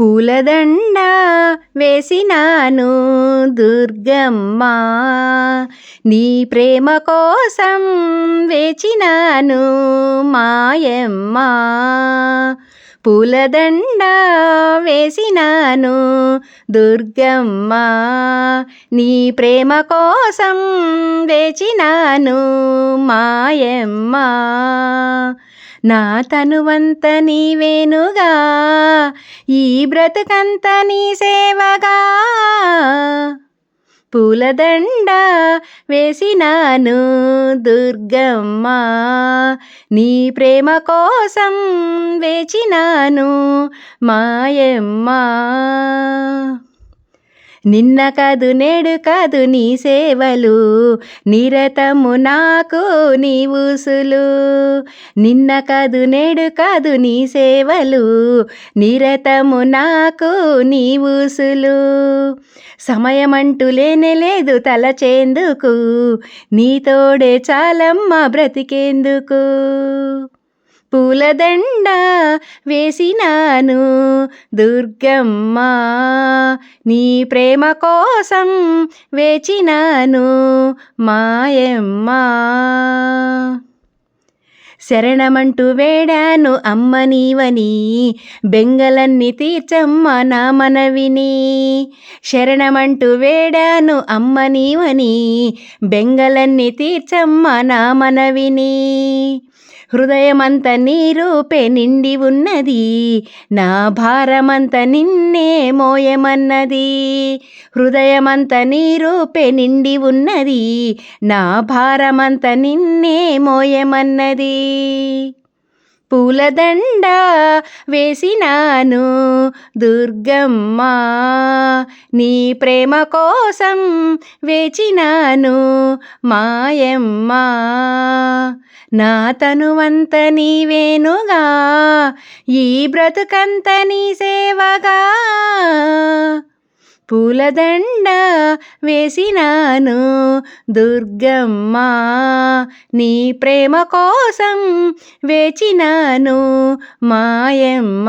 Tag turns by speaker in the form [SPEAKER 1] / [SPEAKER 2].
[SPEAKER 1] పూలదండ వేసినాను దుర్గమ్మ. నీ ప్రేమ కోసం వేచినాను మాయమ్మ. పూలదండ వేసినాను దుర్గమ్మ. నీ ప్రేమ కోసం వేచినాను మాయమ్మ. నా తనువంత నీవేనుగా ఈ బ్రతుకంత నీ సేవగా. పూలదండ వేసినాను దుర్గమ్మ నీ ప్రేమ కోసం వేచినాను మాయమ్మ. నిన్న కాదు నేడు కాదు నీ సేవలు. నిరతము నాకు నీ ఊసులు. నిన్న కాదు నేడు కాదు నీ సేవలు. నిరతము నాకు నీ ఊసులు. సమయమంటూ లేనే లేదు తలచేందుకు. నీ తోడే చాలమ్మ బ్రతికేందుకు. పూలదండ వేసినాను దుర్గమ్మ. నీ ప్రేమ కోసం వేచినాను మాయమ్మ. శరణమంటూ వేడాను అమ్మ నీవని బెంగలన్నీ తీర్చమ్మ నా మనవిని. శరణమంటూ వేడాను అమ్మ నీవని బెంగలన్నీ తీర్చమ్మ నా మనవిని. హృదయమంత నీరూపే నిండి ఉన్నది. నా భారమంత నిన్నే మోయమన్నది. హృదయమంత నీరూపే నిండి ఉన్నది. నా భారమంత నిన్నే మోయమన్నది. పూలదండ వేసినాను దుర్గమ్మ. నీ ప్రేమ కోసం వేచినాను మాయమ్మ. నా తనువంత నీవేనుగా ఈ బ్రతుకంత నీ సేవగా. పూలదండ వేసినాను దుర్గమ్మ నీ ప్రేమ కోసం వేచినాను మాయమ్మ.